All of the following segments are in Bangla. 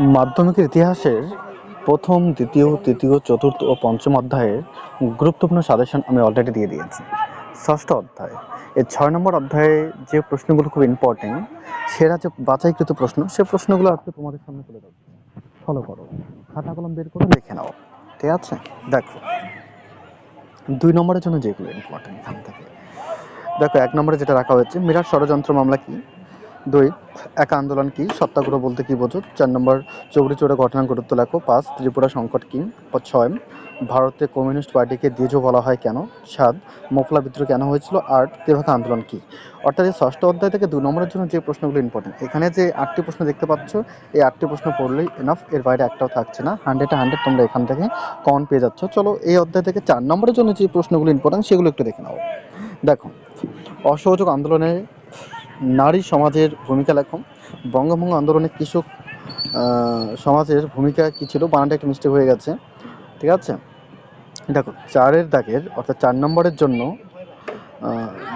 মাধ্যমিকের ইতিহাসের প্রথম, দ্বিতীয়, তৃতীয়, চতুর্থ ও পঞ্চম অধ্যায়ের গুরুত্বপূর্ণ সাজেশন আমি অলরেডি দিয়ে দিয়েছি। ষষ্ঠ অধ্যায়। এই ছয় নম্বর অধ্যায়ে যে প্রশ্নগুলো খুব ইম্পর্টেন্ট সেরা যে বাছাইকৃত প্রশ্ন, সে প্রশ্নগুলো আজকে তোমাদের সামনে তুলে দেবো ফলো করো। খাতা কলম বের করে দেখে নাও। ঠিক আছে? দেখো। দুই নম্বরের জন্য যেগুলো ইম্পর্টেন্ট এখান থেকে। দেখো, এক নম্বরে যেটা রাখা হয়েছে মিরাট ষড়যন্ত্র মামলা কি? দুই, একা আন্দোলন কি? সত্যাগ্রহ বলতে কি বোঝো? চার নম্বর চৌরি চৌড়া ঘটনার গুরুত্ব লেখো। পাঁচ, ত্রিপুরা সংকট কি ছয়, ভারতে কমিউনিস্ট পার্টিকে দ্বিজ বলা হয় কেন? সাত, মোফলা বিদ্রোহ কেন হয়েছিল? আট, তেভাগা আন্দোলন কি? অর্থাৎ এই ষষ্ঠ অধ্যায় থেকে দুই নম্বরের জন্য যে প্রশ্নগুলো ইম্পর্টেন্ট এখানে যে আটটি প্রশ্ন দেখতে পাচ্ছ, এই আটটি প্রশ্ন পড়লেই এনাফ এর বাইরে একটাও থাকছে না। হান্ড্রেডে হান্ড্রেড তোমরা এখান থেকে কমন পেয়ে যাচ্ছ। চলো এই অধ্যায় থেকে চার নম্বরের জন্য যে প্রশ্নগুলো ইম্পর্টেন্ট সেগুলো একটু দেখে নাও। দেখো, অসহযোগ আন্দোলনে নারী সমাজের ভূমিকা লেখো বঙ্গভঙ্গ আন্দোলনে কৃষক সমাজের ভূমিকা কি ছিল? বানানটা একটু মিস্টেক হয়ে গেছে। ঠিক আছে? দেখো, চারের দাগের, অর্থাৎ চার নম্বরের জন্য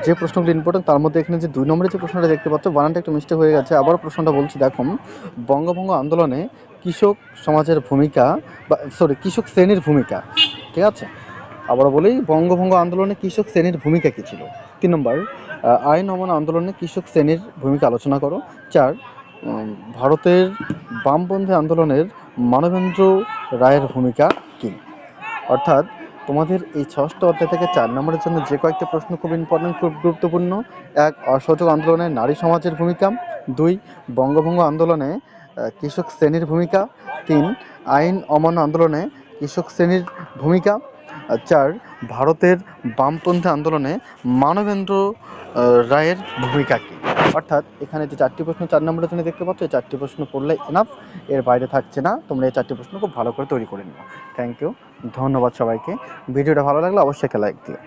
যে প্রশ্নগুলো ইম্পর্টেন্ট তার মধ্যে এখানে যে দুই নম্বরে যে প্রশ্নটা দেখতে পাচ্ছ, বানানটা একটু মিস্টেক হয়ে গেছে। আবার প্রশ্নটা বলছি দেখো বঙ্গভঙ্গ আন্দোলনে কৃষক সমাজের ভূমিকা বা সরি কৃষক শ্রেণির ভূমিকা, ঠিক আছে? আবার বলি, বঙ্গভঙ্গ আন্দোলনে কৃষক শ্রেণির ভূমিকা কী ছিল? তিন নম্বর আইন অমান আন্দোলনে কৃষক শ্রেণির ভূমিকা আলোচনা করো। চার ভারতের বামপন্থী আন্দোলনের মানবেন্দ্র রায়ের ভূমিকা কী? অর্থাৎ, তোমাদের এই ষষ্ঠ অধ্যায় থেকে চার নম্বরের জন্য যে কয়েকটি প্রশ্ন খুব ইম্পর্টেন্ট খুব গুরুত্বপূর্ণ। এক, অসহযোগ আন্দোলনে নারী সমাজের ভূমিকা। দুই, বঙ্গভঙ্গ আন্দোলনে কৃষক শ্রেণির ভূমিকা। তিন, আইন অমান্য আন্দোলনে কৃষক শ্রেণির ভূমিকা। চার, ভারতের বামপন্থী আন্দোলনে মানবেন্দ্র রায়ের ভূমিকা কী? অর্থাৎ এখানে যে চারটি প্রশ্ন, চার নম্বরের তুমি দেখতে পাচ্ছ, এই চারটি প্রশ্ন পড়লে এনাফ এর বাইরে থাকছে না। তোমরা এই চারটি প্রশ্ন খুব ভালো করে তৈরি করে নিও। থ্যাংক ইউ ধন্যবাদ সবাইকে। ভিডিওটা ভালো লাগলে অবশ্যই একটা লাইক দিও।